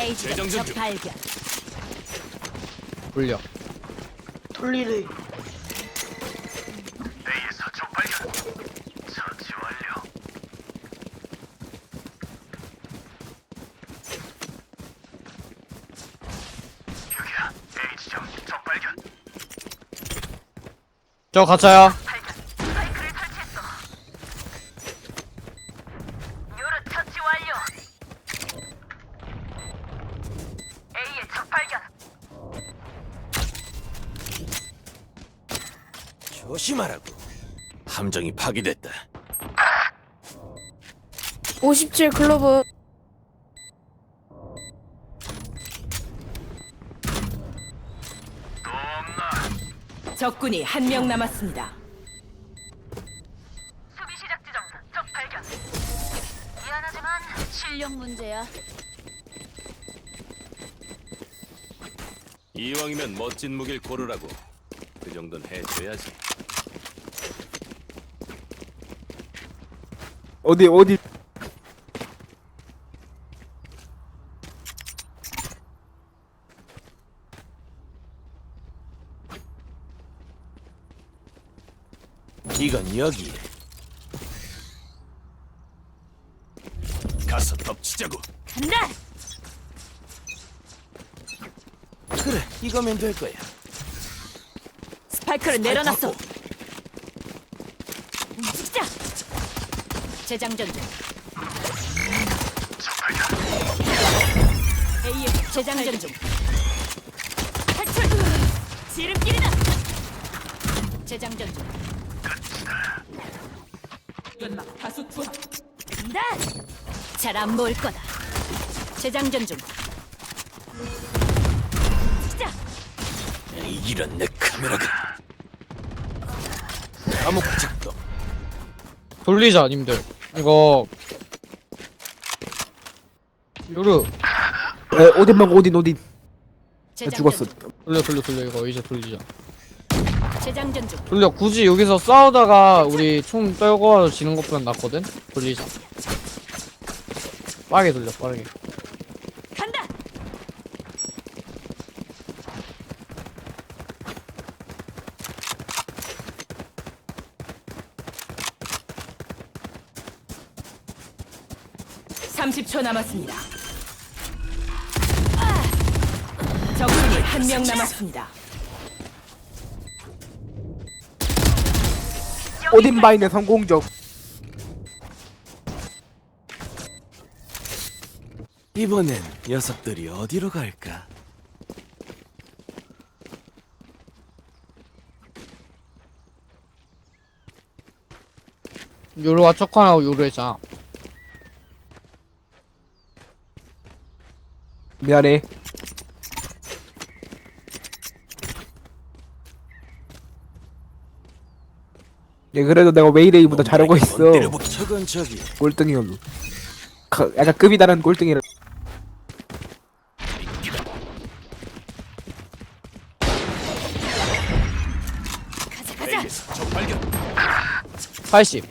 A 지점 재정전 적 중. 발견. 돌려 돌리래. A에서 적 발견. 처치 완료. 여기야. A 지점 적 발견. 저 가짜야 스파이크를 설치했어. 요르 처치 완료. A의 적 발견. 조심하라고. 함정이 파괴됐다. 57 클로브 또 없나? 적군이 한 명 남았습니다. 수비 시작 지점 적 발견. 미안하지만 실력 문제야. 이왕이면 멋진 무기를 고르라고. 그 정도는 해줘야지. 어디 어디 이건 여기. 가서 덮치자고. 간다. 그래, 이거면 될 거야. 스파이크를 내려놨어. 확보. 움직이자. 재장전 중. A의 재장전 중. 탈출. 지름길이다. 재장전 중. 연막 다수 투하. 간다. 잘안 보일 거다. 재장전 중. 시작. 이런 내 카메라가. 감옥 작동. 돌리자 님들 이거. 요르. 에, 방 어딘 어딘? 나 재장전 죽었어. 중. 돌려 돌려 돌려. 이거 이제 돌리자. 재장전 중. 돌려 굳이 여기서 싸우다가 우리 총 떨고 지는 것보다 낫거든? 돌리자. 빠르게 돌려 빠르게 간다. (30초) 남았습니다 아! 적군이 한 명 남았습니다 어딘 바이네 성공적 이번엔 녀석들이 어디로 갈까? 요르가 척하고 요르 했잖아 미안해. 예 그래도 내가 웨이레이보다 잘하고 있어. 꼴등이었로 가- 약간 급이 다른 꼴등이라. 가자 가자 A에서 적 발견. 80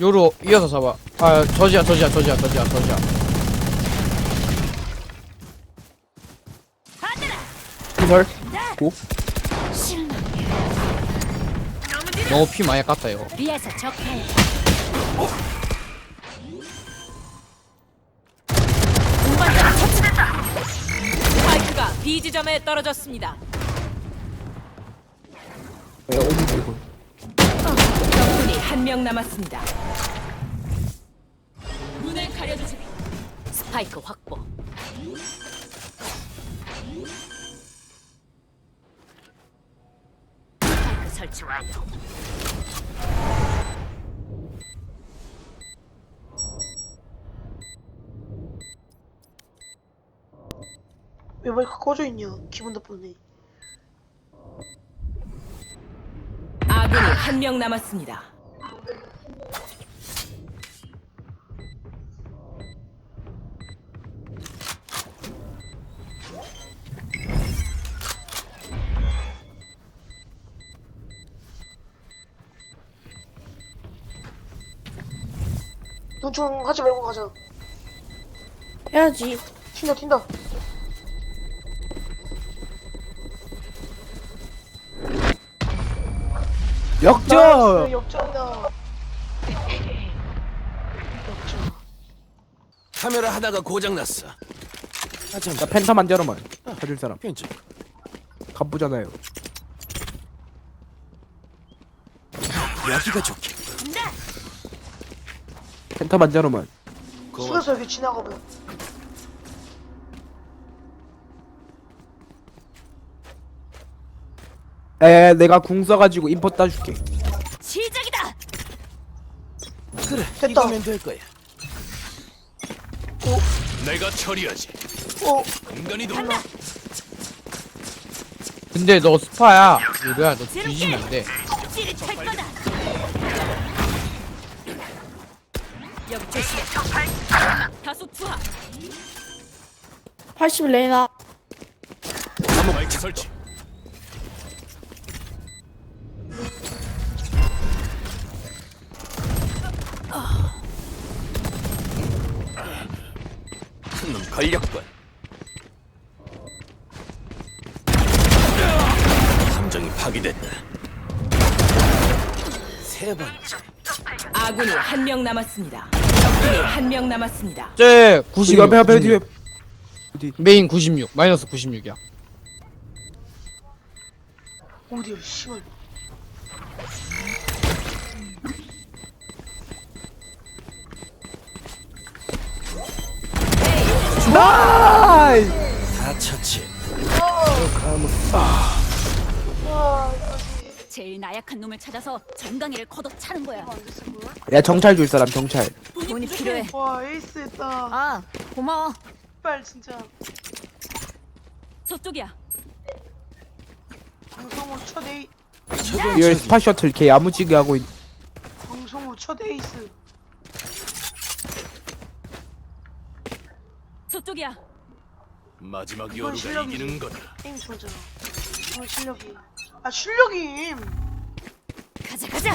요르 이어서 잡아. 아 저지야 저지야 저지야 저지야 저지야 받으라 피 설 고 너무 피 많이 깠다 이거 적해 스파이크가 B 지점에 떨어졌습니다 에, 어디 이거 적군이 한 명 남았습니다. 눈을 가려주지. 스파이크 확보. 스파이크 설치 완료. 왜 마이크 꺼져 있냐? 기분 나쁘네. 아군이 한 명 남았습니다. 눈총 하지 말고 가자. 해야지 튄다 튄다 역전! 나이스, 역전이다 역전 카메라 하다가 고장 났어. 아 참, 나 펜타 만져라만. 사줄 사람. 괜찮. 갑부잖아요. 여기가 좋게. 펜타 만져라만. 고마워. 수에서 여기 지나가면 에, 내가 궁 써가지고 인포 따줄게. 시작이다. 그래, 됐다. 이거면 될 거야. 내가 처리하지. 어 인간이도 근데 너 스파야 유리야 너 뒤지면 안돼 찌릿할 거다. 조심해. 다수 투하. 80 레이나. 마이크 설치. 큰놈 걸렸군. 함정이 파괴됐다. 세 번째. 아군이 한 명 남았습니다. 적군이 한 명 남았습니다. 쟤 96, 이거 앞에 앞에 뒤에. 96. 메인 96 마이너스 96이야 어디야 씨발 나이! 다 처치. 제일 나약한 놈을 찾아서 정강이를 걷어 차는 거야. 야, 정찰 줄 사람, 정찰. 돈이 필요해. 와 에이스 했다 아, 고마워. 빨 진짜 저쪽이야. 방송후 첫 에이 리얼 스파 셔틀 개 야무지게 하고 있. 방송후 첫 에이스 저쪽이야. 마지막 이건 여루가 실력이지. 이기는 거다. 게임 좋잖아 이건 실력이 아 실력임 가자 가자.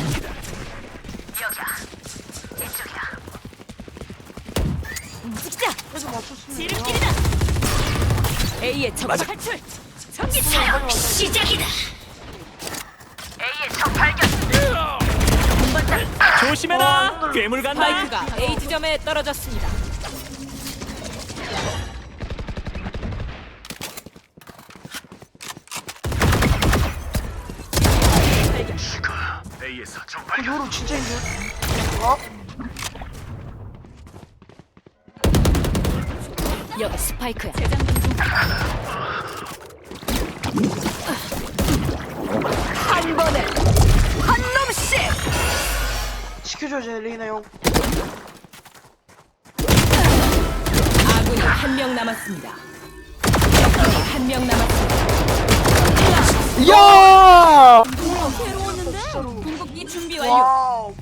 움직이자. 그래서 맞췄으면 지름길이다. A의 적 탈출. 전기 사용 시작이다. 조심해라. 괴물 간다. A 지점에 떨어졌습니다. 어? 여기 스파이크야. 한 번에 한 놈씩. 지켜줘야지 레이나 형 아군이 한 명 남았습니다. 적군이 한명 남았습니다. 야! 새로웠는데? 궁극기 준비 완료. 와우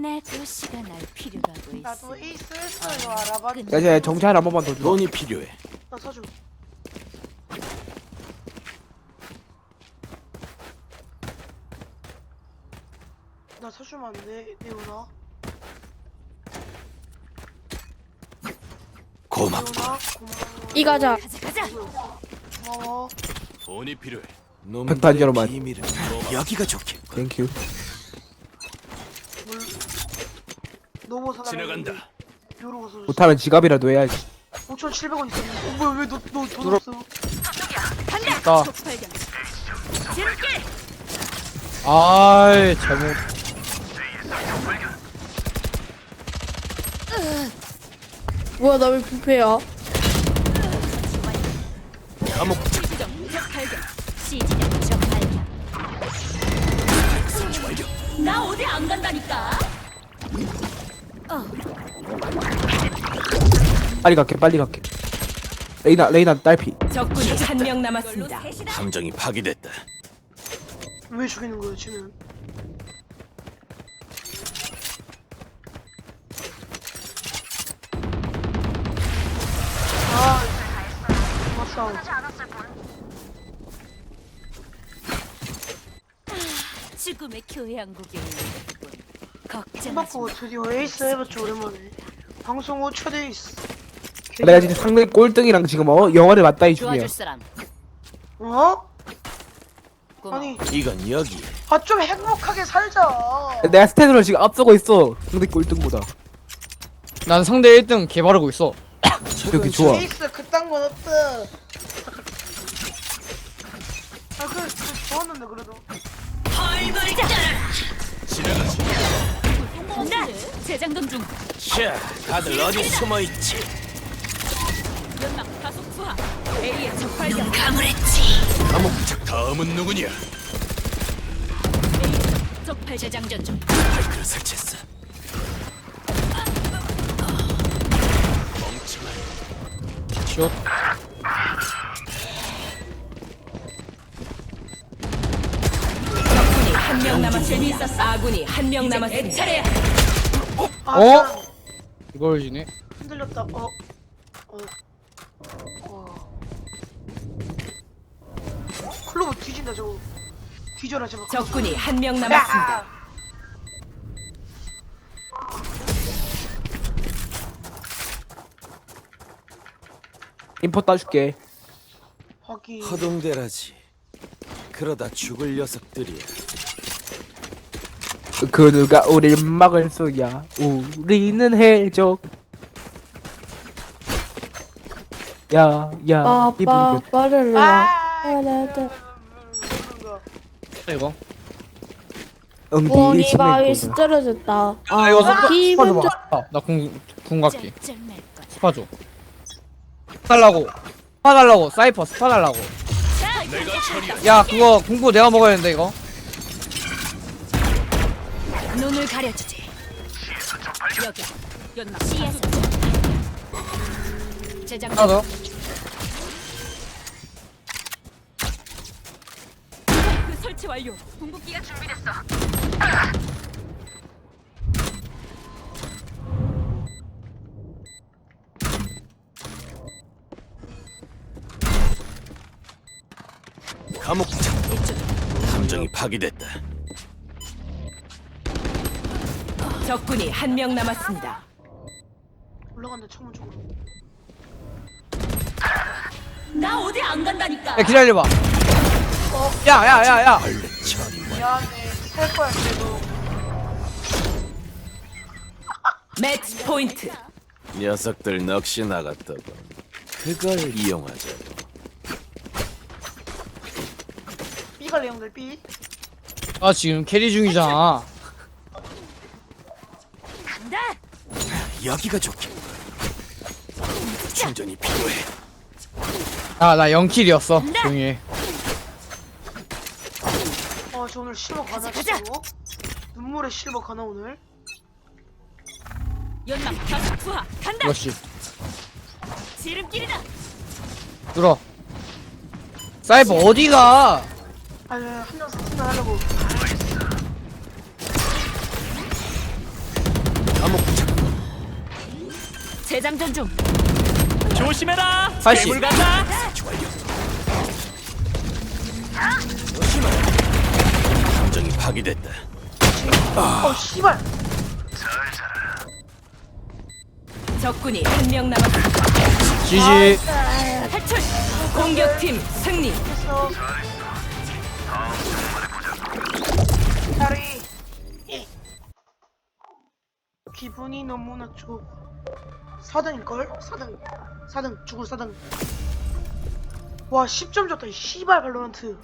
내 도시가 날 필요로 하고 있어. 나도 에이스 했어 이거 알아봐 야, 쟤 정찰 한 번만 더 줘. 돈이 필요해. 나 사줘 나 사주면 안돼 레오나 고맙. 레오나 고마워 이 가자. 가자 가자. 고마워 돈이 필요해. 백단지로만. 비밀은 여기가 좋겠군. 땡큐. 너무 사다 지나간다. 요로 가서 못하면 지갑이라도 해야지. 5,700원 있었는데 어, 뭐야 왜너너돈 없어 나 적 발견. 지름길. 아이 잘못 뭐야 나 왜 부패야? 적 발견. 적 발견. 나 어디 안 간다니까. 빨리 갈게, 빨리 갈게. 레이나, 레이나 딸피. 적군이 한 명 남았습니다. 함정이 파괴됐다. 왜 죽이는 거야 쟤는 아 맞다 죽음의 걱정하지 생각보다 드디어 에이스 해봤죠 오랜만에 방송 후첫 에이스 내가 지금 상대 꼴등이랑 지금 어 영화를 맞다이 중이야. 도와줄 사람. 어? 고마워. 아니 이건 여기. 아 좀 행복하게 살자 내가 스탯으로 지금 앞서고 있어. 상대 꼴등보다. 난 상대 1등 개바르고 있어 이렇게 좋아. 에이스 그딴 건 없다 아 그래 그, 좋았는데 그래도 간다. 재장전 중. 자, 다들 어디 숨어 있지? 연막 가속 투하. A의 적 발견. 가물했지. 감옥 다음은 누구냐? A 적발 재장전 중. 파이크를 설치했어. 멍청한. 적군이 한 명 남았. 재미있었어. 아군이 한 명 남았습니다. 차례야. 아 어? 미안. 이걸 지네 흔들렸다 어 어. 어. 클로버 뒤진다 저거 뒤져라 저거 적군이 한 명 남았습니다. 인포 따줄게. 확인 허둥대라지. 그러다 죽을 녀석들이야. 그 누가 우릴 막을 수야. 우리는 해적. 야, 야, 빠빠 이분 빠르르. 아 빠르르. 이거 응디 바위스 떨어졌다. 아 이거 스파 기분 스파 좀. 줘봐 나궁 궁각기. 스파 줘 달라고 스파 달라고 사이퍼 스파 달라고 야 그거 공부 내가 먹어야 되는데 이거 눈을 가려주지. 여기 연막 CS. 재장전. 하나 더 그 설치 완료. 궁극기가 준비됐어. 감옥 작동. 함정이 파괴됐다. 적군이 한 명 남았습니다. 올라간다 창문 쪽으로 나 어디 안 간다니까. 야 기다려봐 야야야야. 미안해 살 거야 그래도 매치 포인트. 녀석들 넋이 나갔다고. 그걸 이용하자고. B갈래 형들 B 아 지금 캐리 중이잖아 간다. 여기가 좋겠군. 충전이 필요해. 아 나 0킬이었어 조용히 해 아저 오늘 실버 가나 가자. 진짜로 눈물의 실버 가나 오늘 연막 가속 투하. 간다. 이것이 지름길이다. 들어 사이퍼 어디가 아니 한명 사진만 하려고 재장전 중. 조심해라. 팔십. 괴물 간다. 함정이 파괴됐다. 어 씨발 적군이 한 명 남았습니다. 지지 탈출. 공격팀 승리. 됐어 다리 예. 기분이 너무나 좋 4등일걸? 4등 4등 죽을 4등. 와 10점 줬다 이 씨발 발로란트